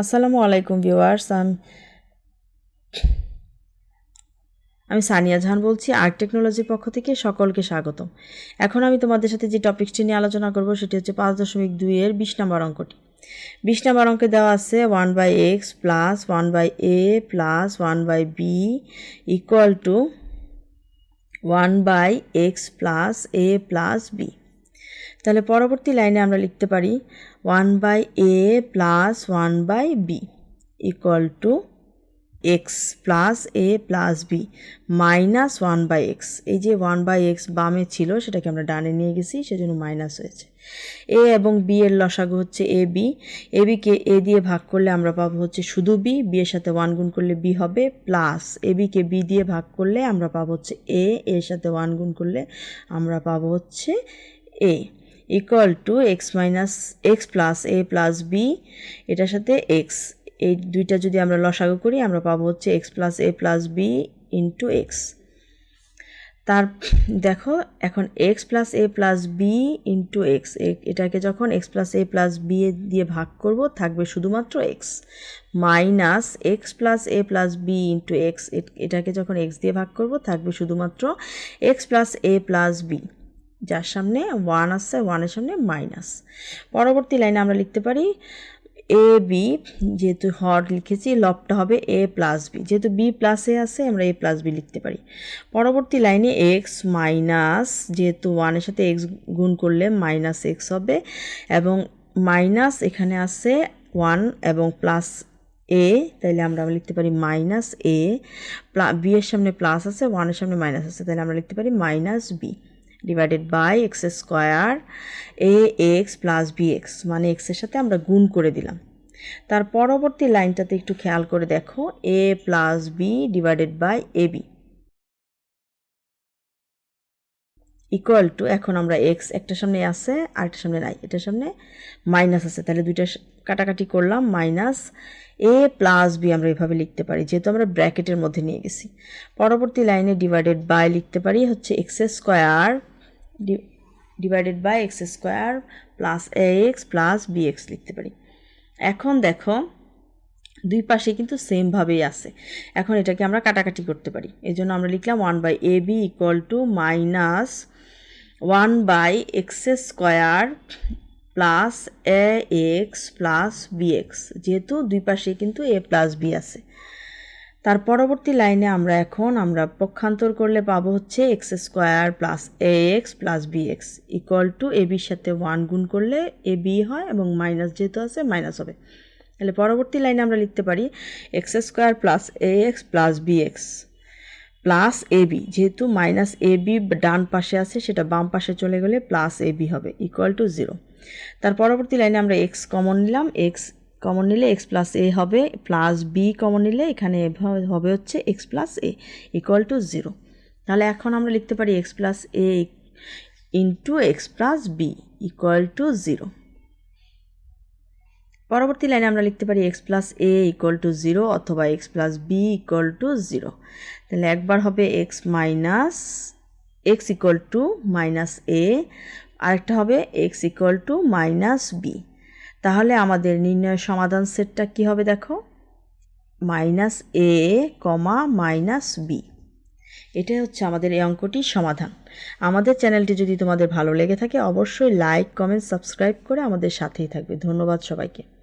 আসসালামু আলাইকুম ভিউয়ার্স, আমি আমি সানিয়া জাহান বলছি, আর্ট টেকনোলজির পক্ষ থেকে সকলকে স্বাগতম। এখন আমি তোমাদের সাথে যে টপিকসটি নিয়ে আলোচনা করব, সেটি হচ্ছে পাঁচ দশমিক দুইয়ের বিশ নম্বর অঙ্কটি। বিশ নম্বর অঙ্কে দেওয়া আছে one by x plus one by a plus one by b equal to one by x plus a plus b. তাহলে পরবর্তী লাইনে আমরা লিখতে পারি one by a plus one by b equal to x plus a plus b minus one by x এই যে one by x বামে ছিল, সেটাকে আমরা ডানে নিয়ে গেছি, সেজন্য মাইনাস হয়েছে। এ এবং বি এর লসাগু হচ্ছে এ বি এ বিকে এ দিয়ে ভাগ করলে আমরা পাবো হচ্ছে শুধু বি বি এর সাথে ওয়ান গুণ করলে বি হবে প্লাস এ বিকে বি দিয়ে ভাগ করলে আমরা পাবো হচ্ছে এ এর সাথে ওয়ান গুণ করলে আমরা পাবো হচ্ছে a equal to x minus x plus a plus b এটার সাথে এক্স এই দুইটা যদি আমরা লসাগু করি, আমরা পাবো হচ্ছে x plus a plus b into x তার, দেখো, এখন x plus a plus b into x এটাকে যখন x plus a plus b দিয়ে ভাগ করব, থাকবে শুধুমাত্র x minus x plus a plus b into x এটাকে যখন এক্স দিয়ে ভাগ করব, থাকবে শুধুমাত্র x plus a plus b যার সামনে ওয়ান আসছে ওয়ানের সামনে মাইনাস পরবর্তী লাইনে আমরা লিখতে পারি এ বি যেহেতু হর লিখেছি, লবটা হবে এ প্লাস বি যেহেতু বি প্লাস এ আছে, আমরা এ প্লাস বি লিখতে পারি। পরবর্তী লাইনে এক্স মাইনাস যেহেতু ওয়ানের সাথে এক্স গুণ করলে মাইনাস এক্স হবে, এবং মাইনাস এখানে আছে ওয়ান এবং প্লাস এ তাইলে আমরা লিখতে পারি মাইনাস এ বি এর সামনে প্লাস আছে ওয়ানের সামনে মাইনাস আছে তাহলে আমরা লিখতে পারি minus b divided by x square a x plus b x মানে এক্সের সাথে আমরা গুণ করে দিলাম। তার পরবর্তী লাইনটাতে একটু খেয়াল করে দেখো a plus b divided by a b equal to এখন আমরা এক্স একটার সামনে আছে আরেকটার সামনে নাই, এটার সামনে মাইনাস আছে। তাহলে দুইটা কাটাকাটি করলাম মাইনাস এ প্লাস বি আমরা এভাবে লিখতে পারি, যেহেতু আমরা ব্র্যাকেটের মধ্যে নিয়ে গেছি। পরবর্তী লাইনে ডিভাইডেড বাই লিখতে পারি, হচ্ছে x square divided by x square plus a x plus b x লিখতে পারি। এখন দেখো, দুই পাশে কিন্তু সেমভাবেই আছে। এখন এটাকে আমরা কাটাকাটি করতে পারি। এই জন্য আমরা লিখলাম one by a b equal to minus one by x square plus a x plus b x যেহেতু দুই পাশে কিন্তু এ প্লাস বি আছে। তার পরবর্তী লাইনে আমরা এখন আমরা পক্ষান্তর করলে পাবো হচ্ছে x square plus a x plus b x equal to a বির সাথে ওয়ান গুণ করলে এ বি হয় এবং মাইনাস যেহেতু আছে মাইনাস হবে। তাহলে পরবর্তী লাইনে আমরা লিখতে পারি x square plus a x plus b x plus a b যেহেতু মাইনাস এ বি ডান পাশে আছে, সেটা বাম পাশে চলে গেলে প্লাস এ বি হবে ইকুয়াল টু জিরো তার পরবর্তী লাইনে আমরা এক্স কমন নিলাম এক্স কমন নিলে এক্স প্লাস এ হবে প্লাস বি কমন নিলে এখানে হবে হচ্ছে x plus a equal to zero তাহলে এখন আমরা লিখতে পারি x plus a into x plus b equal to zero পরবর্তী লাইনে আমরা লিখতে পারি x plus a equal to zero অথবা x plus b equal to zero তাহলে একবার হবে x minus x equal to minus a আরেকটা হবে x equal to minus b তাহলে আমাদের নির্ণয় সমাধান সেটটা কি হবে দেখো? Minus a comma minus b. এটাই হচ্ছে আমাদের এই অঙ্কটির সমাধান। আমাদের চ্যানেলটি যদি তোমাদের ভালো লেগে থাকে, অবশ্যই লাইক, কমেন্ট, সাবস্ক্রাইব করে আমাদের সাথেই থাকবে। ধন্যবাদ সবাইকে।